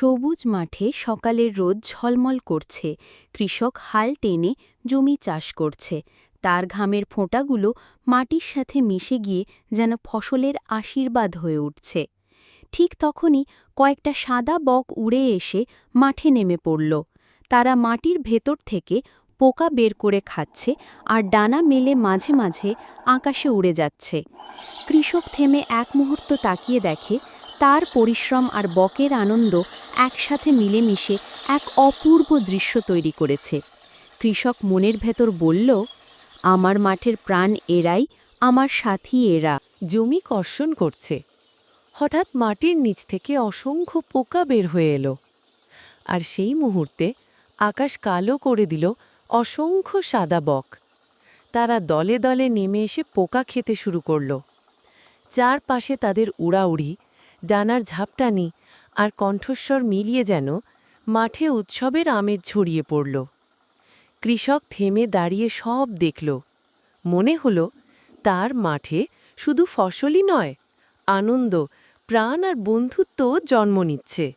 সবুজ মাঠে সকালের রোদ ঝলমল করছে। কৃষক হাল টেনে জমি চাষ করছে। তার ঘামের ফোঁটাগুলো মাটির সাথে মিশে গিয়ে যেন ফসলের আশীর্বাদ হয়ে উঠছে। ঠিক তখনই কয়েকটা সাদা বক উড়ে এসে মাঠে নেমে পড়ল। তারা মাটির ভেতর থেকে পোকা বের করে খাচ্ছে আর ডানা মেলে মাঝে মাঝে আকাশে উড়ে যাচ্ছে। কৃষক থেমে এক মুহূর্ত তাকিয়ে দেখে তার পরিশ্রম আর বকের আনন্দ একসাথে মিলেমিশে এক অপূর্ব দৃশ্য তৈরি করেছে। কৃষক মনের ভেতর বলল, আমার মাঠের প্রাণ এরাই, আমার সাথী এরা, জমি কর্ষণ করছে। হঠাৎ মাটির নিচ থেকে অসংখ্য পোকা বের হয়ে এলো। আর সেই মুহূর্তে আকাশ কালো করে দিল অসংখ্য সাদা বক। তারা দলে দলে নেমে এসে পোকা খেতে শুরু করল। চারপাশে তাদের উড়াউড়ি ডানার ঝাপটানি আর কণ্ঠস্বর মিলিয়ে যেন মাঠে উৎসবের আমেজ ছড়িয়ে পড়ল। কৃষক থেমে দাঁড়িয়ে সব দেখল। মনে হল তার মাঠে শুধু ফসলই নয়, আনন্দ, প্রাণ আর বন্ধুত্ব জন্ম নিচ্ছে।